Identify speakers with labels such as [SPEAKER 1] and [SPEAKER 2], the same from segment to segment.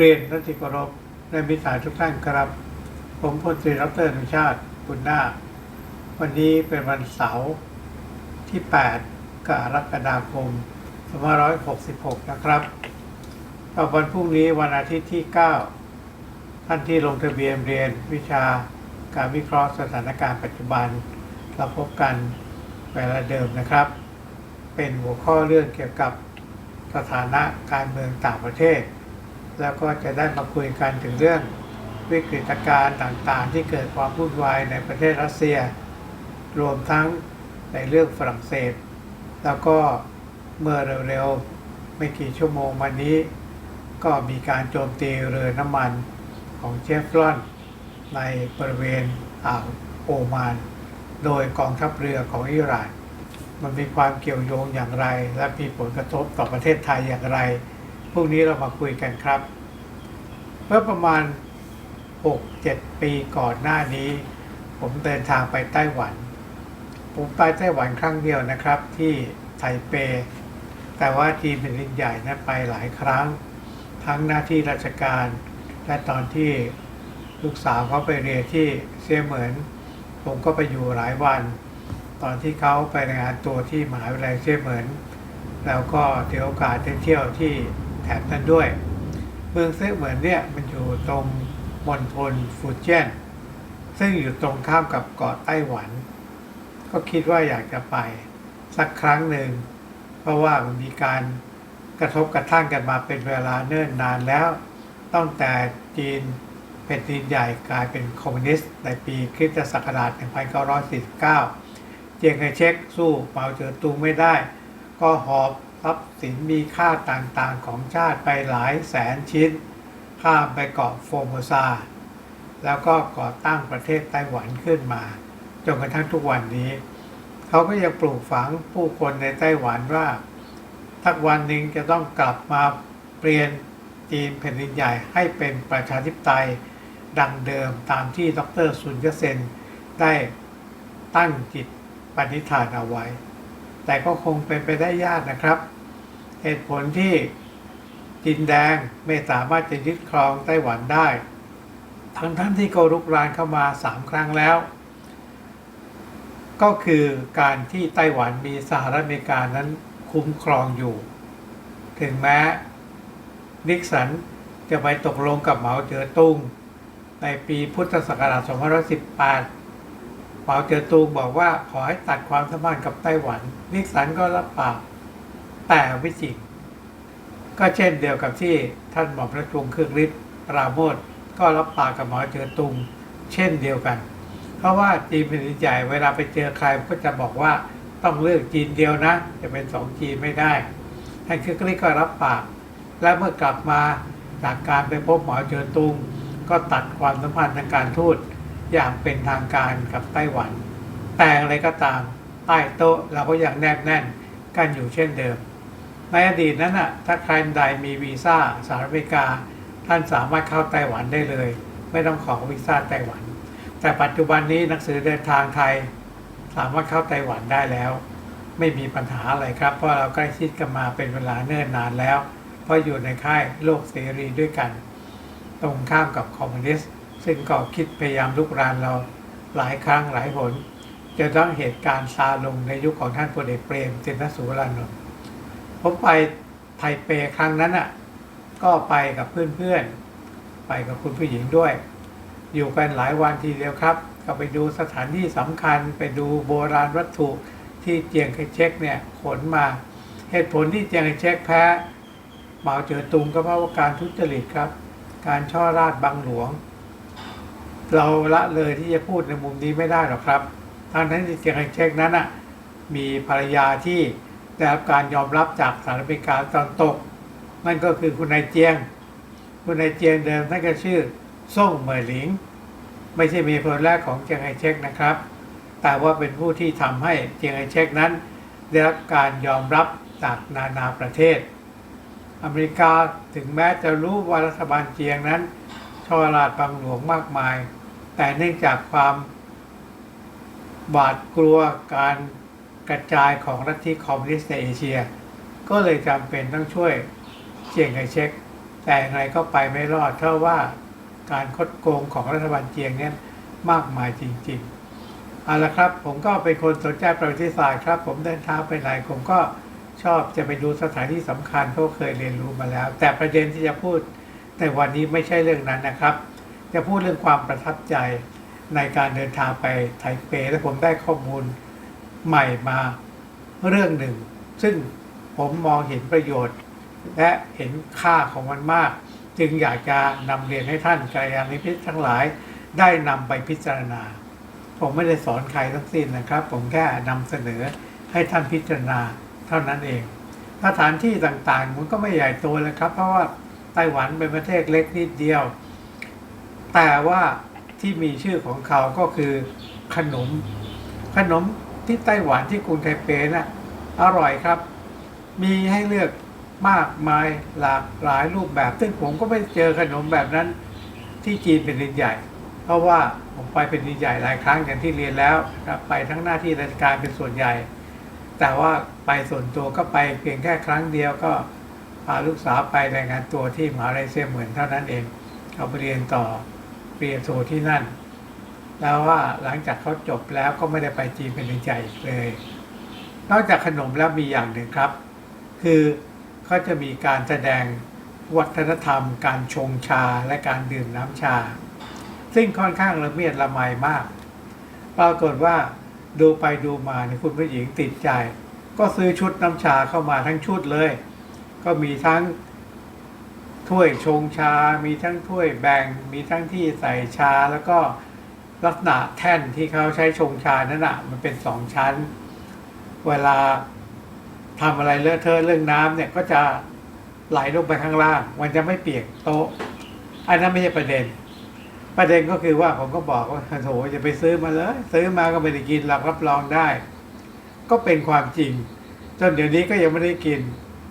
[SPEAKER 1] เรียนรัติกรบและมิตรสายทุกท่านครับ ผมพลตรีดรอนุชาติบุญนาวันนี้เป็นวันเสาร์ที่ 8 กรกฎาคม 2566 นะครับต่อวันพรุ่งนี้วันอาทิตย์ที่ 9 ท่านที่ลงทะเบียนเรียนวิชาการวิเคราะห์สถานการณ์ปัจจุบัน เราพบกันเวลาเดิมนะครับ เป็นหัวข้อเรื่องเกี่ยวกับสถานะการเมืองต่างประเทศ แล้วก็จะได้มาคุยกันถึงเรื่องวิกฤตการณ์ต่างๆ ที่เกิดความวุ่นวายในประเทศรัสเซีย รวมทั้งในเรื่องฝรั่งเศส แล้วก็เมื่อเร็วๆ ไม่กี่ชั่วโมงมานี้ ก็มีการโจมตีเรือน้ำมันของเชฟรอน ในบริเวณอ่าวโอมาน โดยกองทัพเรือของอิหร่าน มันมีความเกี่ยวโยงอย่างไร และมีผลกระทบต่อประเทศไทยอย่างไร พรุ่งนี้เรามาคุยกันครับ เมื่อประมาณ 6-7 ปีก่อนหน้านี้ ผมเดินทางไปไต้หวัน ผมไปไต้หวันครั้งเดียวนะครับ ที่ไทเป แต่ว่าจีนเป็นดินใหญ่นั้นไปหลายครั้ง ทั้งหน้าที่ราชการ และตอนที่ลูกสาวเขาไปเรียนที่เซียเหมือน ผมก็ไปอยู่หลายวัน ตอนที่เขาไปรายงานตัวที่มหาวิทยาลัยเซียเหมือนแล้วก็ถือโอกาสได้เที่ยวที่ แถบนั้นด้วย เมืองเซียเหมือนเนี่ยมันอยู่ตรงมณฑลฟูเจียนซึ่งอยู่ตรงข้ามกับเกาะไต้หวัน ก็คิดว่าอยากจะไปสักครั้งหนึ่ง เพราะว่ามันมีการกระทบกระทั่งกันมาเป็นเวลาเนิ่นนานแล้ว ตั้งแต่จีนแผ่นดินใหญ่กลายเป็นคอมมิวนิสต์ในปีคริสตศักราช 1949 เจียงไคเชกสู้เปาเจ๋อตุงไม่ได้ ก็หอบ ทรัพย์สินมีค่าต่างๆของชาติไปหลายแสนชิ้น ข้ามไปเกาะโฟโมซา แล้วก็ก่อตั้งประเทศไต้หวันขึ้นมา จนกระทั่งทุกวันนี้ เขาก็ยังปลูกฝังผู้คนในไต้หวันว่าทักวันหนึ่งจะต้องกลับมาเปลี่ยนจีนแผ่นดินใหญ่ให้เป็นประชาธิปไตยดังเดิมตามที่ดรซุนยเซนได้ตั้งจิตปณิธานเอาไว้ แต่ก็คงเป็นไปได้ยากนะครับ เหตุผลที่จีนแดงไม่สามารถจะยึดครองไต้หวันได้ ทั้งท่านที่ก็รุกรานเข้ามาสามครั้งแล้ว ก็คือการที่ไต้หวันมีสหรัฐอเมริกานั้นคุ้มครองอยู่ ถึงแม้นิกสันจะไปตกลงกับเหมาเจ๋อตุงในปีพุทธศักราช2518 เหมาเจ๋อตุงบอกว่าขอให้ตัดความสัมพันธ์กับไต้หวัน นิกสันก็รับปากแต่ไม่จริง ก็เช่นเดียวกับที่ท่านหมอพระชวงเครื่องฤทธิ์ปราโมทก็รับปากกับหมาเจอตุงเช่นเดียวกัน เพราะว่าจีนเป็นใหญ่เวลาไปเจอใครก็จะบอกว่าต้องเลือกจีนเดียวนะ จะเป็นสองจีนไม่ได้ท่านเครื่องฤทธิ์ก็รับปาก และเมื่อกลับมาจากการไปพบหมอเจอตุงก็ตัดความสัมพันธ์ทางการทูต อย่างเป็นทางการกับไต้หวัน แต่อะไรก็ตามใต้โต๊ะเราก็ยังแนบแน่นกันอยู่เช่นเดิม ในอดีตนั้นน่ะถ้าใครใดมีวีซ่าสหรัฐอเมริกา ท่านสามารถเข้าไต้หวันได้เลย ไม่ต้องขอวีซ่าไต้หวัน แต่ปัจจุบันนี้หนังสือเดินทางไทย สามารถเข้าไต้หวันได้แล้ว ไม่มีปัญหาอะไรครับ เพราะเราใกล้ชิดกันมาเป็นเวลาเนิ่นนานแล้ว เพราะอยู่ในค่ายโลกเสรีด้วยกัน ตรงข้ามกับคอมมิวนิสต์ ซึ่งก็คิดพยายามลุกรานเราหลายครั้งหลายหนจนต้องเหตุการณ์ซาลงในยุคของท่านพลเอกเปรมตินสุวรรณนนท์ผมไปไทเปครั้งนั้นอะก็ไปกับเพื่อนๆ ไปกับคุณผู้หญิงด้วย อยู่กันหลายวันทีเดียวครับ ก็ไปดูสถานที่สำคัญ ไปดูโบราณวัตถุที่เจียงไคเชกเนี่ยขนมา เหตุผลที่เจียงไคเชกแพ้เหมาเจ๋อตุงก็เพราะว่าการทุจริตครับ การช่อราดบังหลวง เราละเลยที่จะพูดในมุมนี้ไม่ได้หรอกครับทางนั้นที่เจียงไคเชกนั้นอะมีภรรยาที่ได้รับการยอมรับจากสหรัฐอเมริกาตอนตก นั่นก็คือคุณนายเจียง คุณนายเจียงเดิมท่านก็ชื่อซ่งเหมยหลิง ไม่ใช่เมียคนแรกของเจียงไคเชกนะครับ แต่ว่าเป็นผู้ที่ทำให้เจียงไคเชกนั้น ได้รับการยอมรับจากนานาประเทศ อเมริกาถึงแม้จะรู้ว่ารัฐบาลเจียงนั้นชอราดบังหลวงมากมาย แต่เนื่องจากความบาดกลัวการกระจายของลัฐทธิคอมมิวนิสต์ในเอเชีย ก็เลยจำเป็นต้องช่วยเจียงไคเชกแต่อย่างไรก็ไปไม่รอดเพราว่าการคดโกงของรัฐบาลเจียงเนี่ยมากมายจริงๆเอาละครับ ผมก็เป็นคนสนใจประวัติศาสตร์ครับ ผมเดินทางไปไหนผมก็ชอบจะไปดูสถานที่สำคัญเพราะเคยเรียนรู้มาแล้ว แต่ประเด็นที่จะพูดในวันนี้ไม่ใช่เรื่องนั้นนะครับ จะพูดเรื่องความประทับใจในการเดินทางไปไทเป และผมได้ข้อมูลใหม่มาเรื่องหนึ่ง ซึ่งผมมองเห็นประโยชน์ และเห็นค่าของมันมาก จึงอยากจะนำเรียนให้ท่านกัลยาณมิตรทั้งหลายได้นำไปพิจารณา ผมไม่ได้สอนใครทั้งสิ้นนะครับ ผมแค่นำเสนอให้ท่านพิจารณาเท่านั้นเองสถานที่ต่างๆ มันก็ไม่ใหญ่โตเลยครับ เพราะว่าไต้หวันเป็นประเทศเล็กนิดเดียว แต่ว่าที่มีชื่อของเขาก็คือขนม ขนมที่ไต้หวันที่กรุงไทเปน่ะอร่อยครับ มีให้เลือกมากมายหลากหลายรูปแบบ ซึ่งผมก็ไม่เจอขนมแบบนั้นที่จีนเป็นดินใหญ่ เพราะว่าผมไปเป็นดินใหญ่หลายครั้งอย่างที่เรียนแล้วนะครับไปทั้งหน้าที่ราชการเป็นส่วนใหญ่ แต่ว่าไปส่วนตัวก็ไปเพียงแค่ครั้งเดียวก็พาลูกสาวไปรายงานตัวที่มหาลัยเซียเหมือนเท่านั้นเองเอาไปเรียนต่อ ปริญญาโทที่นั่น แล้วว่าหลังจากเขาจบแล้วก็ไม่ได้ไปจีนเป็นใหญ่อีกเลย นอกจากขนมแล้วมีอย่างหนึ่งครับ คือเขาจะมีการแสดงวัฒนธรรม การชงชาและการดื่มน้ำชา ซึ่งค่อนข้างละเมียดละไมมาก ปรากฏว่าดูไปดูมาเนี่ยคุณผู้หญิงติดใจ ก็ซื้อชุดน้ำชาเข้ามาทั้งชุดเลย ก็มีทั้ง ถ้วยชงชา มีทั้งถ้วยแบ่ง มีทั้งที่ใส่ชา แล้วก็ลักษณะแท่นที่เขาใช้ชงชานั่นอะมันเป็นสองชั้น เวลาทำอะไรเลอะเทอะเรื่องน้ำเนี่ยก็จะไหลลงไปข้างล่าง มันจะไม่เปียกโต๊ะ อันนั้นไม่ใช่ประเด็น ประเด็นก็คือว่าผมก็บอกว่าโถจะไปซื้อมาเลย ซื้อมาก็ไม่ได้กินหรอกรับรองได้ ก็เป็นความจริง จนเดี๋ยวนี้ก็ยังไม่ได้กิน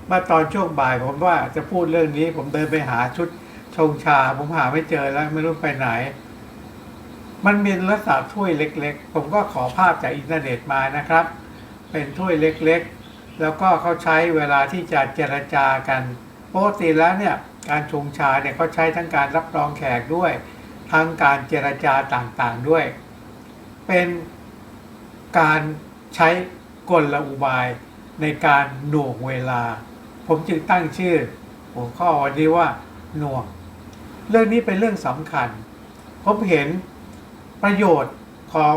[SPEAKER 1] มาตอนช่วงบ่ายผมว่าจะพูดเรื่องนี้ ผมเดินไปหาชุดชงชา ผมหาไม่เจอแล้วไม่รู้ไปไหน มันมีลักษณะถ้วยเล็ก ๆ ผมก็ขอภาพจากอินเทอร์เน็ตมานะครับ เป็นถ้วยเล็กๆ แล้วก็เขาใช้เวลาที่จะเจรจากันปกติแล้วเนี่ยการชงชาเนี่ยเขาใช้ทั้งการรับรองแขกด้วย ทั้งการเจรจาต่างๆด้วย เป็นการใช้กลอุบายในการหน่วงเวลา ผมจึงตั้งชื่อ หัวข้อวันนี้ว่าหน่วง เรื่องนี้เป็นเรื่องสำคัญ ผมเห็นประโยชน์ของ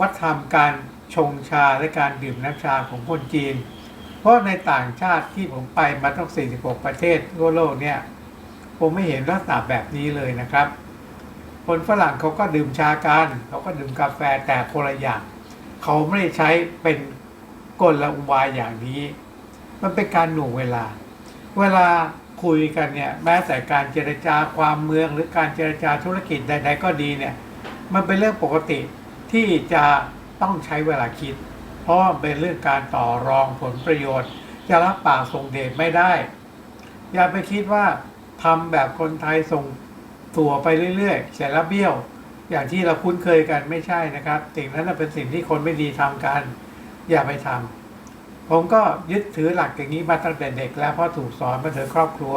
[SPEAKER 1] วัฒนธรรมการชงชาและการดื่มน้ำชาของคนจีน เพราะในต่างชาติที่ผมไปมาต้อง46 ประเทศทั่วโลกเนี่ย ผมไม่เห็นลักษณะแบบนี้เลยนะครับ คนฝรั่งเขาก็ดื่มชากันเขาก็ดื่มกาแฟแต่คนละอย่าง เขาไม่ได้ใช้เป็นกลอุบายอย่างนี้ มันเป็นการหน่วงเวลา เวลาคุยกันเนี่ยแม้แต่การเจรจาความเมือง หรือการเจรจาธุรกิจใดๆก็ดีเนี่ยมันเป็นเรื่องปกติที่จะต้องใช้เวลาคิด เพราะเป็นเรื่องการต่อรองผลประโยชน์ จะรับปากส่งเดชไม่ได้ อย่าไปคิดว่าทำแบบคนไทยส่งตัวไปเรื่อยๆเสร็จแล้วเบี้ยว อย่างที่เราคุ้นเคยกันไม่ใช่นะครับ สิ่งนั้นเป็นสิ่งที่คนไม่ดีทำกัน อย่าไปทำ ผมก็ยึดถือหลักอย่างนี้มาตั้งแต่เด็กแล้วเพราะถูกสอนมาเถอะครอบครัว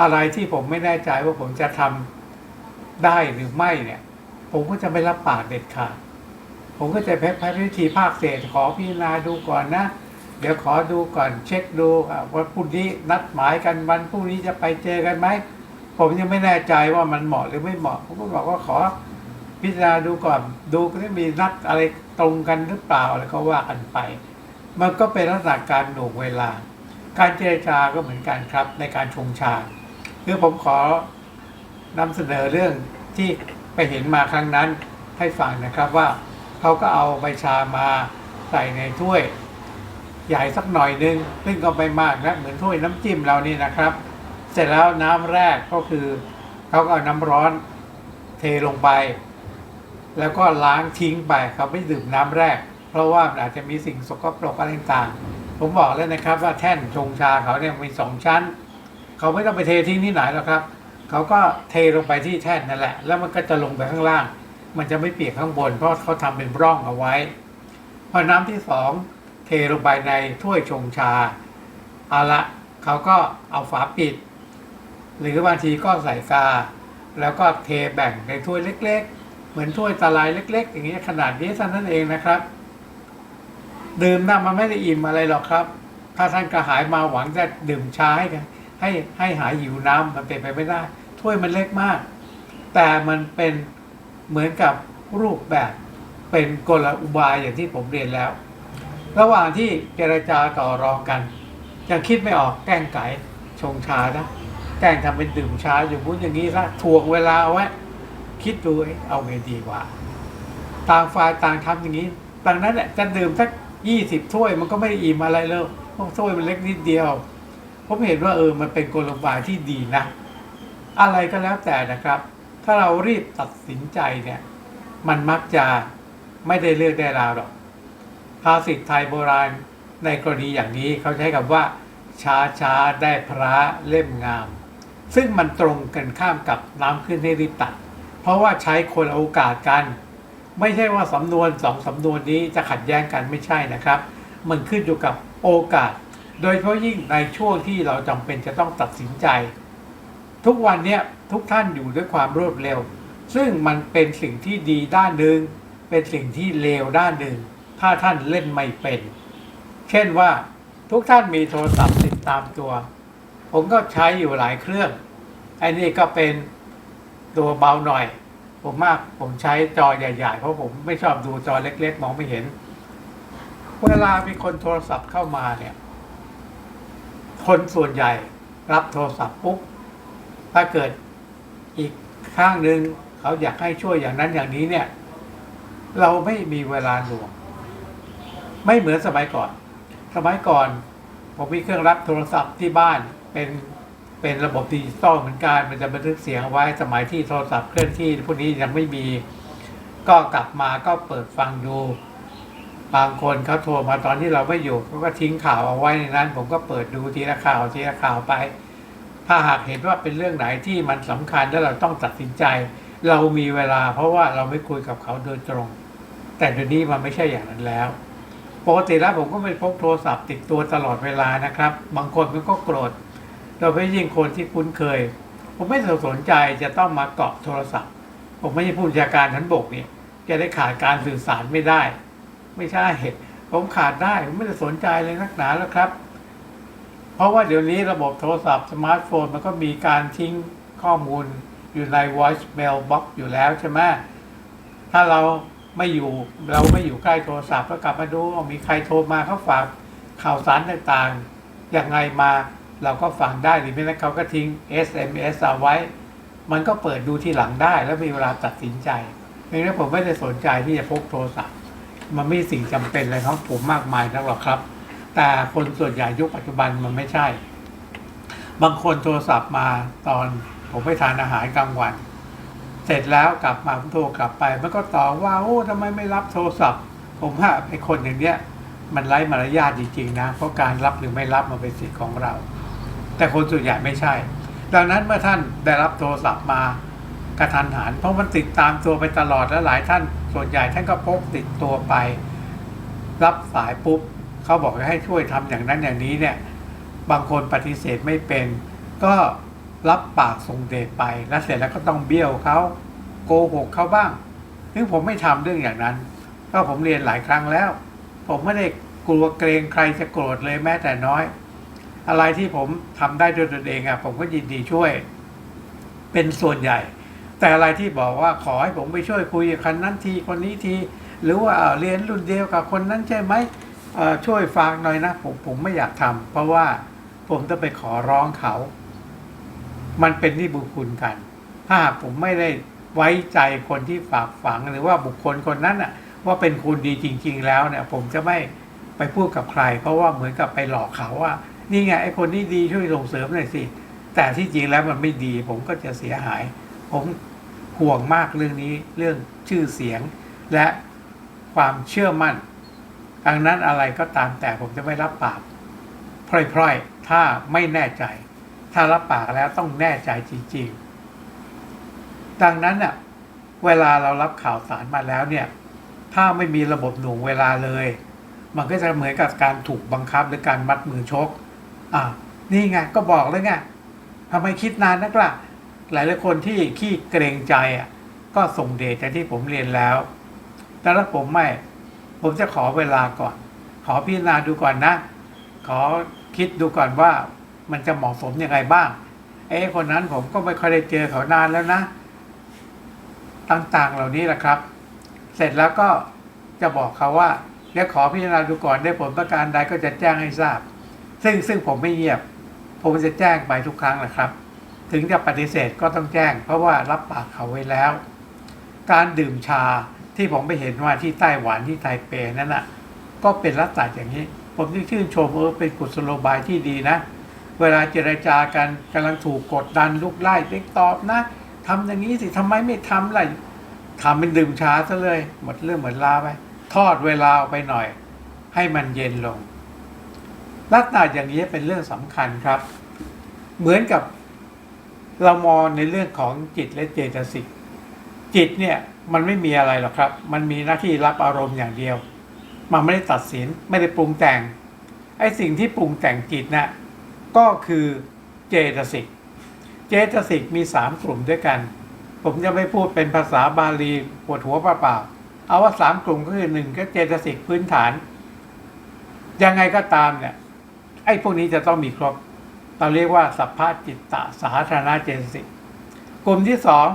[SPEAKER 1] อะไรที่ผมไม่แน่ใจว่าผมจะทำได้หรือไม่เนี่ย ผมก็จะไม่รับปากเด็ดขาดผมก็จะแพ้วิธีภาคเศษขอพิจารณาดูก่อนนะ เดี๋ยวขอดูก่อนเช็คดูอะวันพรุ่งนี้นัดหมายกันวันพรุ่งนี้จะไปเจอกันไหมผมยังไม่แน่ใจว่ามันเหมาะหรือไม่เหมาะ ผมก็บอกว่าขอพิจารณาดูก่อน ดูก็จะมีนัดอะไรตรงกันหรือเปล่าอะไรก็ว่ากันไป มันก็เป็นลักษณะการหน่วงเวลา การเจรจาก็เหมือนกันครับในการชงชาคือผมขอนำเสนอเรื่องที่ไปเห็นมาครั้งนั้นให้ฟังนะครับว่าเขาก็เอาใบชามาใส่ในถ้วย ใหญ่สักหน่อยนึงซึ่งก็ไม่มากนะเหมือนถ้วยน้ำจิ้มเรานี่นะครับ เสร็จแล้วน้ำแรกก็คือเขาก็เอาน้ำร้อนเทลงไป แล้วก็ล้างทิ้งไปเขาไม่ดื่มน้ำแรก ราะว่าอาจจะมีสิ่งสกปรกอะไรต่างๆผมบอกแล้วนะครับว่าแท่นชงชาเขาเนี่ยมีสองชั้น เขาไม่ต้องไปเททิ้งที่ไหนหรอกครับ เขาก็เทลงไปที่แท่นนั่นแหละ แล้วมันก็จะลงไปข้างล่าง มันจะไม่เปียกข้างบน เพราะเขาทำเป็นร่องเอาไว้พอน้ำที่สองเทลงไปในถ้วยชงชาเอาละเขาก็เอาฝาปิด หรือบางทีก็ใส่กา แล้วก็เทแบ่งในถ้วยเล็ก ๆ เหมือนถ้วยตะลายเล็ก ๆ อย่างเงี้ยขนาดนี้เท่านั้นเองนะครับ ดื่มน้ำมันไม่ได้อิ่มอะไรหรอกครับ ถ้าท่านกระหายมาหวังจะดื่มชาให้กันให้ให้หายหิวน้ำมันเป็นไปไม่ได้ ถ้วยมันเล็กมาก แต่มันเป็นเหมือนกับรูปแบบเป็นกลอุบายอย่างที่ผมเรียนแล้ว ระหว่างที่เจรจาต่อรองกัน ยังคิดไม่ออกแกล้งไก่ชงชานะแกล้งทำเป็นดื่มชาอย่างนู้นอย่างนี้ซะถ่วงเวลาไว้คิดดูเอ๊ะเอาไงดีกว่า ต่างฝ่ายต่างทำอย่างนี้ดังนั้นแหละจะดื่มสัก ยี่สิบถ้วยมันก็ไม่ได้อิ่มอะไรเลยเพราะถ้วยมันเล็กนิดเดียว ผมเห็นว่าเออมันเป็นกลบายที่ดีนะ อะไรก็แล้วแต่นะครับ ถ้าเรารีบตัดสินใจเนี่ย มันมักจะไม่ได้เลือกได้ราวหรอกภาษิตไทยโบราณในกรณีอย่างนี้เขาใช้คำว่า ช้าช้าได้พระเล่มงาม ซึ่งมันตรงกันข้ามกับน้ำขึ้นให้รีบตัด เพราะว่าใช้คนโอกาสกัน ไม่ใช่ว่าสำนวนสองสำนวนนี้จะขัดแย้งกันไม่ใช่นะครับ มันขึ้นอยู่กับโอกาส โดยเฉพาะยิ่งในช่วงที่เราจำเป็นจะต้องตัดสินใจ ทุกวันเนี้ยทุกท่านอยู่ด้วยความรวดเร็ว ซึ่งมันเป็นสิ่งที่ดีด้านหนึ่งเป็นสิ่งที่เลวด้านหนึ่งถ้าท่านเล่นไม่เป็น เช่นว่าทุกท่านมีโทรศัพท์ติดตามตัว ผมก็ใช้อยู่หลายเครื่องไอ้นี่ก็เป็นตัวเบาหน่อย ผมมากผมใช้จอใหญ่ๆ เพราะผมไม่ชอบดูจอเล็กๆ มองไม่เห็น เวลามีคนโทรศัพท์เข้ามาเนี่ย คนส่วนใหญ่รับโทรศัพท์ปุ๊บถ้าเกิดอีกข้างหนึ่งเขาอยากให้ช่วยอย่างนั้นอย่างนี้เนี่ย เราไม่มีเวลาหน่วง ไม่เหมือนสมัยก่อน สมัยก่อน ผมมีเครื่องรับโทรศัพท์ที่บ้านเป็น เป็นระบบดิจิตอลเหมือนกันมันจะบันทึกเสียงเอาไว้สมัยที่โทรศัพท์เคลื่อนที่พวกนี้ยังไม่มี ก็กลับมาก็เปิดฟังดู บางคนเขาโทรมาตอนที่เราไม่อยู่เขาก็ทิ้งข่าวเอาไว้ในนั้น ผมก็เปิดดูทีละข่าวทีละข่าวไป ถ้าหากเห็นว่าเป็นเรื่องไหนที่มันสำคัญแล้วเราต้องตัดสินใจ เรามีเวลา เพราะว่าเราไม่คุยกับเขาโดยตรง แต่เดี๋ยวนี้มันไม่ใช่อย่างนั้นแล้วปกติแล้วผมก็ไม่พกโทรศัพท์ติดตัวตลอดเวลานะครับ บางคนมันก็โกรธ โดยเฉพาะยิ่งคนที่คุ้นเคย ผมไม่สนใจจะต้องมาเกาะโทรศัพท์ ผมไม่ใช่ผู้บัญชาการทันบกนี่จะได้ขาดการสื่อสารไม่ได้ ไม่ใช่ผมขาดได้ผมไม่ได้สนใจเลยนักหนาแล้วครับ เพราะว่าเดี๋ยวนี้ระบบโทรศัพท์สมาร์ทโฟนมันก็มีการทิ้งข้อมูลอยู่ใน voice mail box อยู่แล้วใช่ไหมถ้าเราไม่อยู่เราไม่อยู่ใกล้โทรศัพท์ก็กลับมาดูว่ามีใครโทรมาเขาฝากข่าวสารต่างๆยังไงมา เราก็ฟังได้หรือไม่นั้นเขาก็ทิ้ง SMS เอาไว้ มันก็เปิดดูที่หลังได้ แล้วมีเวลาตัดสินใจเพราะฉะนั้นผมไม่ได้สนใจที่จะพกโทรศัพท์ มันไม่สิ่งจำเป็นอะไรของผมมากมายนักหรอกครับ แต่คนส่วนใหญ่ยุคปัจจุบันมันไม่ใช่ บางคนโทรศัพท์มาตอนผมไปทานอาหารกลางวัน เสร็จแล้วกลับมาผมโทรกลับไป มันก็ต่อว่าโอ้ทำไมไม่รับโทรศัพท์ ผมว่าไอ้คนอย่างเนี้ยมันไร้มารยาทจริงๆนะ เพราะการรับหรือไม่รับมันเป็นสิทธิ์ของเรา แต่คนส่วนใหญ่ไม่ใช่ ดังนั้นเมื่อท่านได้รับโทรศัพท์มากระทันหันเพราะมันติดตามตัวไปตลอดและหลายท่านส่วนใหญ่ท่านก็พกติดตัวไป รับสายปุ๊บเขาบอกให้ช่วยทำอย่างนั้นอย่างนี้เนี่ย บางคนปฏิเสธไม่เป็น ก็รับปากส่งเดชไป แล้วเสร็จแล้วก็ต้องเบี้ยวเขาโกหกเขาบ้างซึ่งผมไม่ทำเรื่องอย่างนั้น ก็ผมเรียนหลายครั้งแล้ว ผมไม่ได้กลัวเกรงใครจะโกรธเลยแม้แต่น้อย อะไรที่ผมทำได้ด้วยตนเองอะผมก็ยินดีช่วย เป็นส่วนใหญ่ แต่อะไรที่บอกว่าขอให้ผมไปช่วยคุยกับคนนั้นทีคนนี้ที หรือว่าเรียนรุ่นเดียวกับคนนั้นใช่ไหมช่วยฝากหน่อยนะผมผมไม่อยากทำเพราะว่าผมต้องไปขอร้องเขา มันเป็นที่บุญคุณกัน ถ้าหากผมไม่ได้ไว้ใจคนที่ฝากฝังหรือว่าบุคคลคนนั้นน่ะว่าเป็นคนดีจริง ๆ แล้วเนี่ย ผมจะไม่ไปพูดกับใคร เพราะว่าเหมือนกับไปหลอกเขาว่า นี่ไงไอ้คนนี้ดีช่วยส่งเสริมหน่อยสิ แต่ที่จริงแล้วมันไม่ดี ผมก็จะเสียหาย ผมห่วงมากเรื่องนี้เรื่องชื่อเสียงและความเชื่อมั่น ดังนั้นอะไรก็ตามแต่ผมจะไม่รับปากพร่อยๆ ถ้าไม่แน่ใจ ถ้ารับปากแล้วต้องแน่ใจจริงๆ ดังนั้นเนี่ยเวลาเรารับข่าวสารมาแล้วเนี่ย ถ้าไม่มีระบบหน่วงเวลาเลย มันก็จะเหมือนกับการถูกบังคับหรือการมัดมือชก อ่านี่ไงก็บอกแล้วไงทำไมคิดนานนักล่ะ หลายหลายคนที่ขี้เกรงใจอะ ก็ส่งเดชจากที่ผมเรียนแล้ว แต่ถ้าผมไม่ ผมจะขอเวลาก่อน ขอพิจารณาดูก่อนนะ ขอคิดดูก่อนว่ามันจะเหมาะสมยังไงบ้าง เอ้คนนั้นผมก็ไม่ค่อยได้เจอเขานานแล้วนะ ต่างๆเหล่านี้แหละครับ เสร็จแล้วก็จะบอกเขาว่าเดี๋ยวขอพิจารณาดูก่อนได้ผลประการใดก็จะแจ้งให้ทราบ ซึ่งซึ่งผมไม่เงียบ ผมจะแจ้งไปทุกครั้งแหละครับ ถึงจะปฏิเสธก็ต้องแจ้ง เพราะว่ารับปากเขาไว้แล้ว การดื่มชาที่ผมไปเห็นว่าที่ไต้หวันที่ไทเปนั่นน่ะ ก็เป็นลักษณะอย่างนี้ ผมที่ชื่นชมเออเป็นกุศโลบายที่ดีนะ เวลาเจรจากันกำลังถูกกดดันลุกไล่เด็กตอบนะทำอย่างนี้สิทำไมไม่ทำล่ะทำเป็นดื่มชาซะเลย หมดเรื่องหมดลาไปทอดเวลาออกไปหน่อย ให้มันเย็นลง ลักษณะอย่างนี้เป็นเรื่องสำคัญครับ เหมือนกับเรามองในเรื่องของจิตและเจตสิกจิตเนี่ยมันไม่มีอะไรหรอกครับ มันมีหน้าที่รับอารมณ์อย่างเดียว มันไม่ได้ตัดสินไม่ได้ปรุงแต่งไอ้สิ่งที่ปรุงแต่งจิตนะ่ะก็คือเจตสิกเจตสิกมีสามกลุ่มด้วยกัน ผมจะไม่พูดเป็นภาษาบาลีปวดหัวเปล่าๆเอาว่าสามกลุ่มก็คือหนึ่งก็เจตสิกพื้นฐาน ยังไงก็ตามเนี่ย ไอ้พวกนี้จะต้องมีครบ เราเรียกว่าสัพพะจิตตะสาธารณเจตสิกกลุ่มที่สอง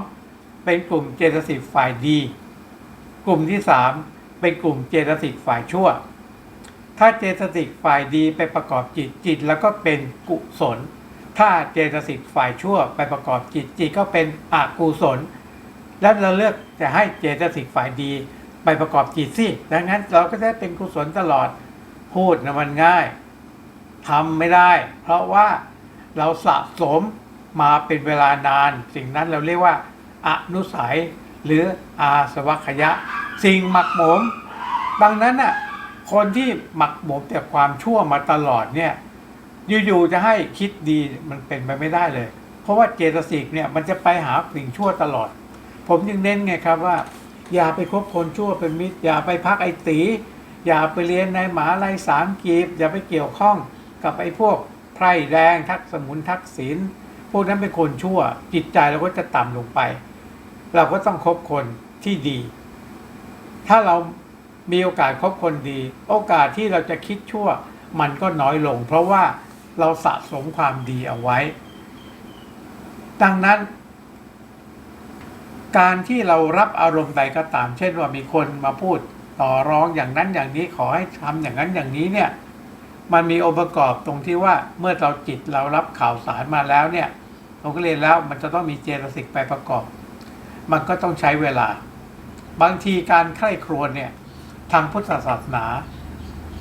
[SPEAKER 1] เป็นกลุ่มเจตสิกฝ่ายดี กลุ่มที่สามเป็นกลุ่มเจตสิกฝ่ายชั่ว ถ้าเจตสิกฝ่ายดีไปประกอบจิตจิตแล้วก็เป็นกุศล ถ้าเจตสิกฝ่ายชั่วไปประกอบจิตจิตก็เป็นอกุศล แล้วเราเลือกจะให้เจตสิกฝ่ายดีไปประกอบจิตสิดังนั้นเราก็จะเป็นกุศลตลอดพูดนะมันง่าย ทำไม่ได้ เพราะว่าเราสะสมมาเป็นเวลานาน สิ่งนั้นเราเรียกว่าอนุสัยหรืออาสวัคยะ สิ่งหมักหมมดังนั้นน่ะคนที่หมักหมมแต่ความชั่วมาตลอดเนี่ยอยู่ๆจะให้คิดดีมันเป็นไปไม่ได้เลย เพราะว่าเจตสิกเนี่ยมันจะไปหาสิ่งชั่วตลอด ผมจึงเน้นไงครับว่า อย่าไปคบคนชั่วเป็นมิตร อย่าไปพักไอตี อย่าไปเรียนในหมหาลัยสามกีบอย่าไปเกี่ยวข้อง กับไอ้พวกไพร่แดงทักสมุนทักษิณพวกนั้นเป็นคนชั่ว จิตใจเราก็จะต่ำลงไป เราก็ต้องคบคนที่ดี ถ้าเรามีโอกาสคบคนดี โอกาสที่เราจะคิดชั่ว มันก็น้อยลง เพราะว่าเราสะสมความดีเอาไว้ ดังนั้น การที่เรารับอารมณ์ใดก็ตาม เช่นว่ามีคนมาพูดต่อร้องอย่างนั้นอย่างนี้ขอให้ทำอย่างนั้นอย่างนี้เนี่ย มันมีองค์ประกอบตรงที่ว่าเมื่อเราจิตเรารับข่าวสารมาแล้วเนี่ยผมก็เรียนแล้วมันจะต้องมีเจตสิกไปประกอบ มันก็ต้องใช้เวลา บางทีการใคร่ครวญเนี่ยทางพุทธศาสนา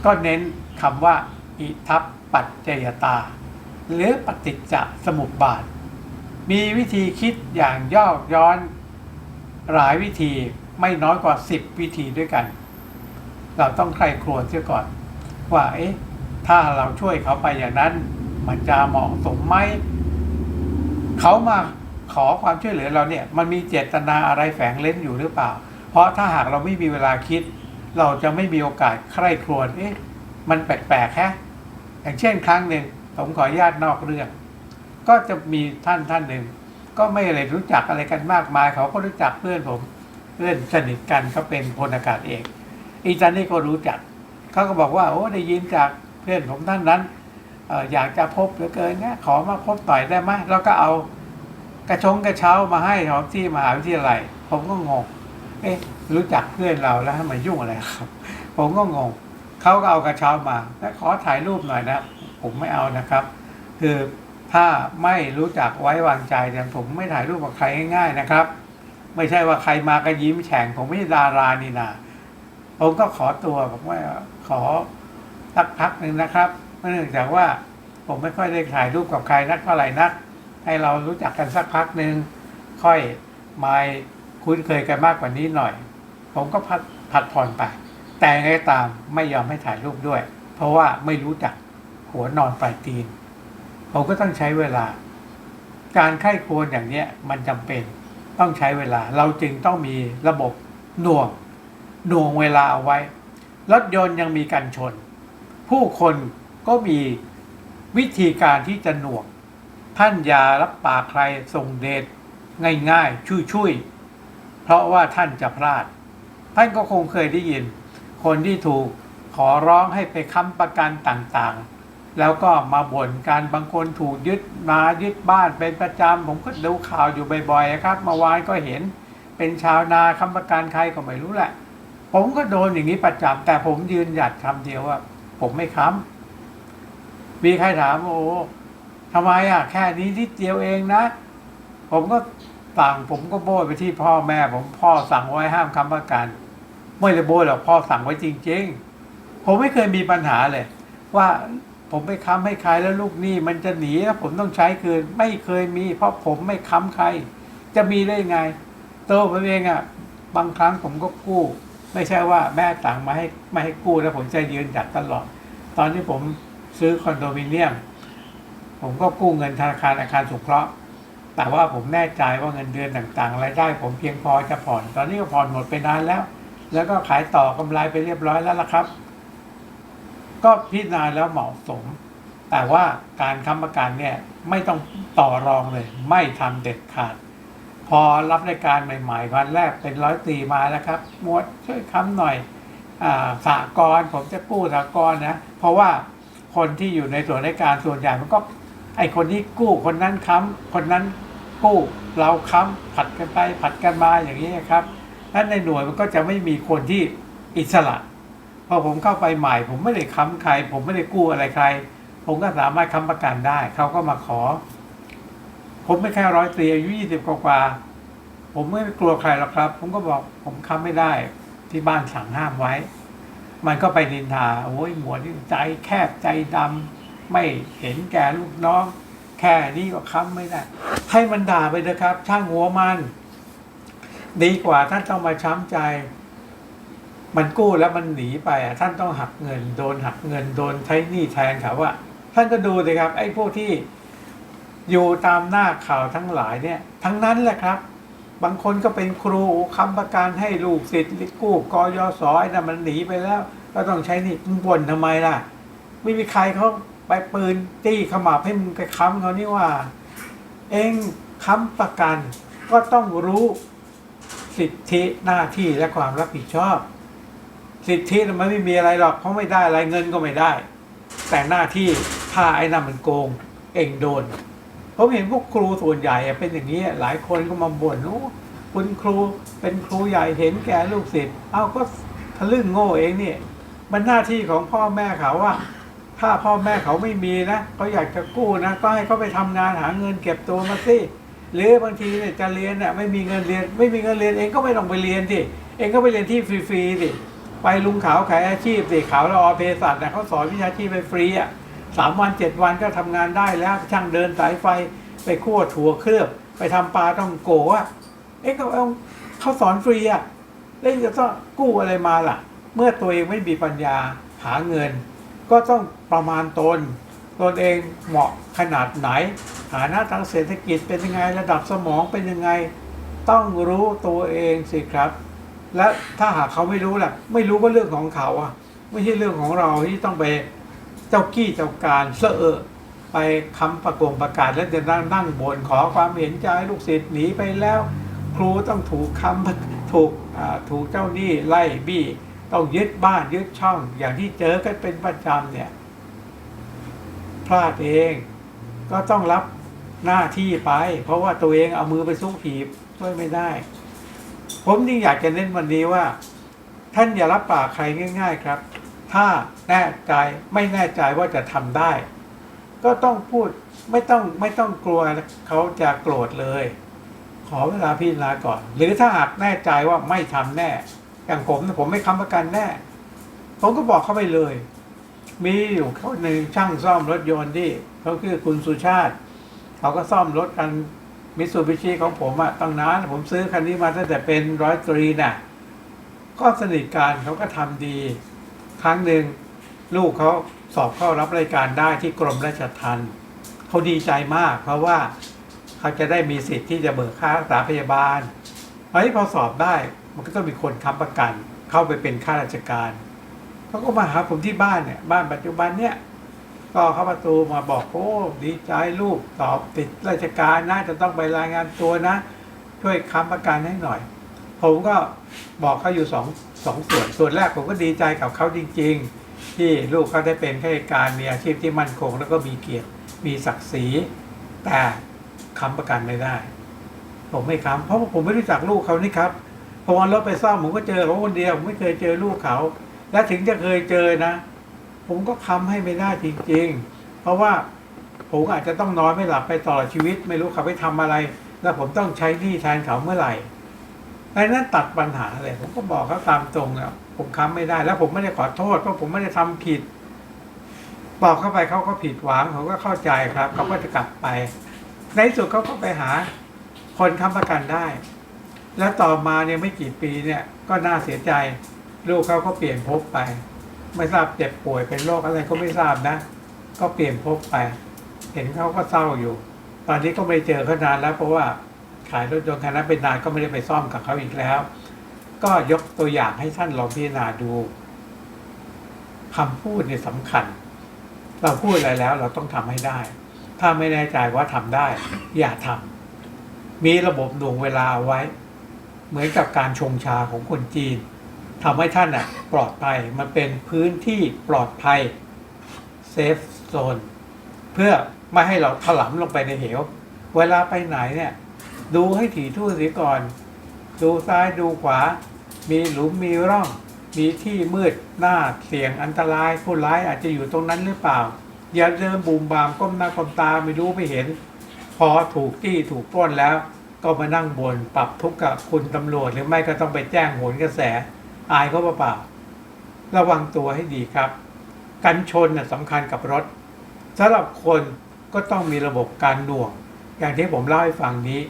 [SPEAKER 1] ก็เน้นคำว่า อิทัปปัจเจยตา หรือปฏิจจสมุปบาท มีวิธีคิดอย่างย่อย้อนหลายวิธีไม่น้อยกว่า 10 วิธีด้วยกัน เราต้องใคร่ครวญเสียก่อน ว่าเอ๊ะ ถ้าเราช่วยเขาไปอย่างนั้น มันจะเหมาะสมไหมเขามาขอความช่วยเหลือเราเนี่ยมันมีเจตนาอะไรแฝงเล่นอยู่หรือเปล่า เพราะถ้าหากเราไม่มีเวลาคิด เราจะไม่มีโอกาสใคร่ครวญเอ๊ะมันแปลกๆแฮะอย่างเช่นครั้งหนึ่งผมขออนุญาตนอกเรื่อง ก็จะมีท่านท่านหนึ่ง ก็ไม่อะไรรู้จักอะไรกันมากมาย เขาก็รู้จักเพื่อนผมเพื่อนสนิทกันเขาเป็นพลอากาศเอกอีจันนี่ก็รู้จักเขาก็บอกว่าโอ้ได้ยินจาก เพื่อนผมท่านนั้นอยากจะพบเหลือเกินนะขอมาพบต่อยได้ไหมแล้วก็เอากระชงกระเช้ามาให้ของที่มหาวิทยาลัยผมก็งง เอ๊ะ รู้จักเพื่อนเราแล้วทำไมยุ่งอะไรครับ ผมก็งงเขาก็เอากระเช้ามา แล้วขอถ่ายรูปหน่อยนะ ผมไม่เอานะครับ คือถ้าไม่รู้จักไว้วางใจเนี่ยผมไม่ถ่ายรูปกับใครง่ายๆนะครับ ไม่ใช่ว่าใครมาก็ยิ้มแฉ่งผมไม่ใช่ดารานี่นาผมก็ขอตัวบอกว่าขอ สักพักหนึ่งนะครับเนื่องจากว่าผมไม่ค่อยได้ถ่ายรูปกับใครนักเท่าไหร่นัก ให้เรารู้จักกันสักพักหนึ่งค่อยมาคุ้นเคยกันมากกว่านี้หน่อย ผมก็พัดผัดผ่อนไป แต่ไงตามไม่ยอมให้ถ่ายรูปด้วย เพราะว่าไม่รู้จักหัวนอนปลายตีน ผมก็ต้องใช้เวลา การไข้ควรอย่างเนี้ยมันจำเป็นต้องใช้เวลา เราจึงต้องมีระบบหน่วงหน่วงเวลาเอาไว้รถยนต์ยังมีกันชน ผู้คนก็มีวิธีการที่จะหน่วง ท่านอย่ารับปากใครส่งเดชง่ายๆชุยๆเพราะว่าท่านจะพลาด ท่านก็คงเคยได้ยิน คนที่ถูกขอร้องให้ไปค้ำประกันต่างๆ แล้วก็มาบ่นการบางคนถูกยึดมายึดบ้านเป็นประจำผมก็ดูข่าวอยู่บ่อยๆครับเมื่อวานก็เห็นเป็นชาวนาค้ำประกันใครก็ไม่รู้แหละ ผมก็โดนอย่างนี้ประจำแต่ผมยืนหยัดคำเดียวว่า ผมไม่ค้ำมีใครถามว่าโอ้ทำไมอะ แค่นี้นิดเดียวเองนะ ผมก็สั่งผมก็โบยไปที่พ่อแม่ ผมพ่อสั่งไว้ห้ามค้ำประกัน ไม่ได้โบยหรอกพ่อสั่งไว้จริง ๆ ผมไม่เคยมีปัญหาเลย ว่าผมไปค้ำให้ใครแล้วลูกหนี้มันจะหนีแล้วผมต้องใช้คืนไม่เคยมี เพราะผมไม่ค้ำใคร จะมีได้ไง โตผมเองอะ บางครั้งผมก็กู้ ไม่ใช่ว่าแม่สั่งมาให้ไม่ให้กู้แล้วผมจะยืนหยัดตลอด ตอนที่ผมซื้อคอนโดมิเนียม ผมก็กู้เงินธนาคารอาคารสงเคราะห์ แต่ว่าผมแน่ใจว่าเงินเดือนต่างๆรายได้ ผมเพียงพอจะผ่อน ตอนนี้ก็ผ่อนหมดไปนานแล้ว แล้วก็ขายต่อกำไรไปเรียบร้อยแล้วล่ะครับ ก็พิจารณาแล้วเหมาะสม แต่ว่าการค้ำประกันเนี่ยไม่ต้องต่อรองเลย ไม่ทำเด็ดขาด อรับรายการใหม่ ๆ วันแรกเป็นร้อยตีมาแล้วครับมวดช่วยค้ำหน่อยอสากรผมจะกู้สากรนะเพราะว่าคนที่อยู่ในส่วนราชการส่วนใหญ่มันก็ ไอคนที่กู้คนนั้นค้ำคนนั้นกู้เราค้ำผัดกันไปผัดกันมาอย่างนี้ครับนั้นในหน่วยมันก็จะไม่มีคนที่อิสระพอผมเข้าไปใหม่ ผมไม่ได้ค้ำใคร ผมไม่ได้กู้อะไรใคร ผมก็สามารถค้ำประกันได้เขาก็มาขอ ผมไม่แค่ร้อยตรีอายุยี่สิบกว่า ผมไม่กลัวใครหรอกครับ ผมก็บอกผมค้ำไม่ได้ ที่บ้านสั่งห้ามไว้ มันก็ไปนินทาโอ้ยหมวดนี่ใจแคบใจดำไม่เห็นแก่ลูกน้อง แค่นี้ก็ค้ำไม่ได้ ให้มันด่าไปเลยครับ ช่างหัวมัน ดีกว่าท่านต้องมาช้ำใจ มันกู้แล้วมันหนีไปอะท่านต้องหักเงิน โดนหักเงินโดนใช้หนี้แทนเขาว่าท่านก็ดูสิครับ ไอ้พวกที่ อยู่ตามหน้าข่าวทั้งหลายเนี่ยทั้งนั้นแหละครับ บางคนก็เป็นครูค้ำประกันให้ลูกศิษย์กู้กยศไอ้นั่นมันหนีไปแล้ว ก็ต้องใช้นี่มึงบ่นทำไมล่ะ ไม่มีใครเขาไปปืนจี้ขมับให้มึงไปค้ำเขานี่ว่า เองค้ำประกัน ก็ต้องรู้สิทธิหน้าที่และความรับผิดชอบ สิทธิมันไม่มีอะไรหรอกเพราะไม่ได้อะไรเงินก็ไม่ได้ แต่หน้าที่ถ้าไอ้นั่นมันโกง เองโดน ผมเห็นพวกครูส่วนใหญ่เป็นอย่างนี้หลายคนก็มาบ่นโอ้คุณครูเป็นครูใหญ่เห็นแก่ลูกศิษย์เอาก็ทะลึ่งโง่เองนี่มันหน้าที่ของพ่อแม่เขาว่า ถ้าพ่อแม่เขาไม่มีนะเขาอยากจะกู้นะก็ให้เขาไปทำงานหาเงินเก็บตัวมาสิหรือบางทีเนี่ยจะเรียนเนี่ยไม่มีเงินเรียน ไม่มีเงินเรียนเองก็ไม่ต้องไปเรียนสิเองก็ไปเรียนที่ฟรีๆสิไปลุงขาวขายอาชีพสิขาวละออเภสัชนะเขาสอนวิชาชีพไปฟรีอะ สามวันเจ็ดวันก็ทำงานได้แล้วช่างเดินสายไฟไปคั่วถั่วเคลือบ ไปทำปลาต้องโกะเอ๊ะก็เอาเขาสอนฟรีอะแล้วจะต้องกู้อะไรมาล่ะ เมื่อตัวเองไม่มีปัญญาหาเงิน ก็ต้องประมาณตน ตนเองเหมาะขนาดไหน ฐานะทางเศรษฐกิจเป็นยังไงระดับสมองเป็นยังไง ต้องรู้ตัวเองสิครับ และถ้าหากเขาไม่รู้ล่ะ ไม่รู้ก็เรื่องของเขาอะ ไม่ใช่เรื่องของเราที่ต้องไป เจ้ากี้เจ้าการเสอเอไปคำประกงประกาศแล้วจะนั่งนั่งบนขอความเห็นใจลูกศิษย์หนีไปแล้ว ครูต้องถูกคำถูกถูกเจ้าหนี้ไล่บี้ ต้องยึดบ้านยึดช่อง อย่างที่เจอกันเป็นประจำเนี่ย พลาดเองก็ต้องรับหน้าที่ไป เพราะว่าตัวเองเอามือไปซุกหีบช่วยไม่ได้ ผมนี่อยากจะเน้นวันนี้ว่า ท่านอย่ารับปากใครง่าย ๆ ครับ ถ้าแน่ใจไม่แน่ใจว่าจะทำได้ ก็ต้องพูดไม่ต้องไม่ต้องกลัวเขาจะโกรธเลย ขอเวลาพิจารณาก่อน หรือถ้าหากแน่ใจว่าไม่ทำแน่ อย่างผมเนี่ยผมไม่ค้ำประกันแน่ ผมก็บอกเขาไปเลย มีอยู่คนหนึ่งช่างซ่อมรถยนต์ที่เขาคือคุณสุชาติ เขาก็ซ่อมรถกันมิตซูบิชิของผมอะตั้งนานผมซื้อคันนี้มาตั้งแต่เป็นร้อยตรีน่ะก็สนิทกันเขาก็ทำดี ครั้งหนึ่งลูกเขาสอบเข้ารับรายการได้ที่กรมราชทัณฑ์เขาดีใจมาก เพราะว่าเขาจะได้มีสิทธิ์ที่จะเบิกค่ารักษาพยาบาลเฮ้ยพอสอบได้มันก็ต้องมีคนค้ำประกัน เข้าไปเป็นข้าราชการเขาก็มาหาผมที่บ้านเนี่ยบ้านปัจจุบันเนี่ยก็เข้าประตูมาบอกโอ้ดีใจลูกสอบติดราชการนะจะต้องไปรายงานตัวนะ ช่วยค้ำประกันให้หน่อย ผมก็บอกเขาอยู่สองสองส่วน ส่วนแรกผมก็ดีใจกับเขาจริง ๆ ที่ลูกเขาได้เป็นข้าราชการมีอาชีพที่มั่นคง แล้วก็มีเกียรติมีศักดิ์ศรีแต่ค้ำประกันไม่ได้ ผมไม่ค้ำเพราะว่าผมไม่รู้จักลูกเขานี่ครับพอวันรถไปซ่อมผมก็เจอเขาคนเดียวผมไม่เคยเจอลูกเขา และถึงจะเคยเจอนะ ผมก็ค้ำให้ไม่ได้จริง ๆ เพราะว่าผมอาจจะต้องนอนไม่หลับไปตลอดชีวิต ไม่รู้เขาไปทำอะไร แล้วผมต้องใช้หนี้แทนเขาเมื่อไหร่ ดังนั้นตัดปัญหาเลย ผมก็บอกเขาตามตรงอะผมค้ำไม่ได้ แล้วผมไม่ได้ขอโทษเพราะผมไม่ได้ทำผิด บอกเข้าไปเขาก็ผิดหวังผมก็เข้าใจครับเขาก็จะกลับไป ในสุดเขาก็ไปหา คนค้ำประกันได้ แล้วต่อมาเนี่ยไม่กี่ปีเนี่ย ก็น่าเสียใจ ลูกเขาก็เปลี่ยนภพไป ไม่ทราบเจ็บป่วยเป็นโรคอะไรก็ไม่ทราบนะ ก็เปลี่ยนภพไป เห็นเขาก็เศร้าอยู่ ตอนนี้ก็ไม่เจอเขานานแล้วเพราะว่า ขายรถยนต์คันนั้นเป็นนานก็ไม่ได้ไปซ่อมกับเขาอีกแล้ว ก็ยกตัวอย่างให้ท่านลองพิจารณาดูคำพูดเนี่ยสำคัญ เราพูดอะไรแล้วเราต้องทำให้ได้ ถ้าไม่แน่ใจว่าทำได้ อย่าทำมีระบบหน่วงเวลาไว้ เหมือนกับการชงชาของคนจีนทำให้ท่านอะปลอดภัยมันเป็นพื้นที่ปลอดภัยเซฟโซนเพื่อไม่ให้เราถลำลงไปในเหว เวลาไปไหนเนี่ย ดูให้ถี่ถ้วเสียก่อน ดูซ้ายดูขวา มีหลุมมีร่อง มีที่มืดหน้าเสี่ยงอันตรายผู้ร้ายอาจจะอยู่ตรงนั้นหรือเปล่า อย่าเดินบูมบามก้มหน้าก้มตาไม่รู้ไม่เห็น พอถูกที่ถูกปล้นแล้ว ก็มานั่งบนปรับทุกข์กับคุณตำรวจหรือไม่ก็ต้องไปแจ้งโหนกระแส อายเขาเปล่าระวังตัวให้ดีครับ กันชนน่ะสำคัญกับรถสำหรับคนก็ต้องมีระบบการหน่วง อย่างที่ผมเล่าให้ฟังนี้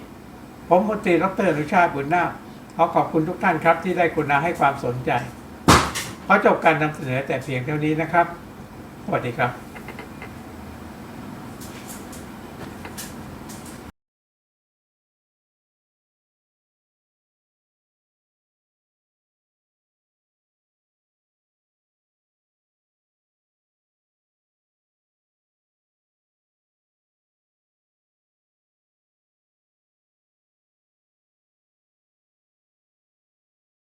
[SPEAKER 1] ผมพลตรีดรอนุชาติบุญนาคขอขอบคุณทุกท่านครับที่ได้คุณาให้ความสนใจขอจบการนำเสนอแต่เพียงเท่านี้นะครับ สวัสดีครับ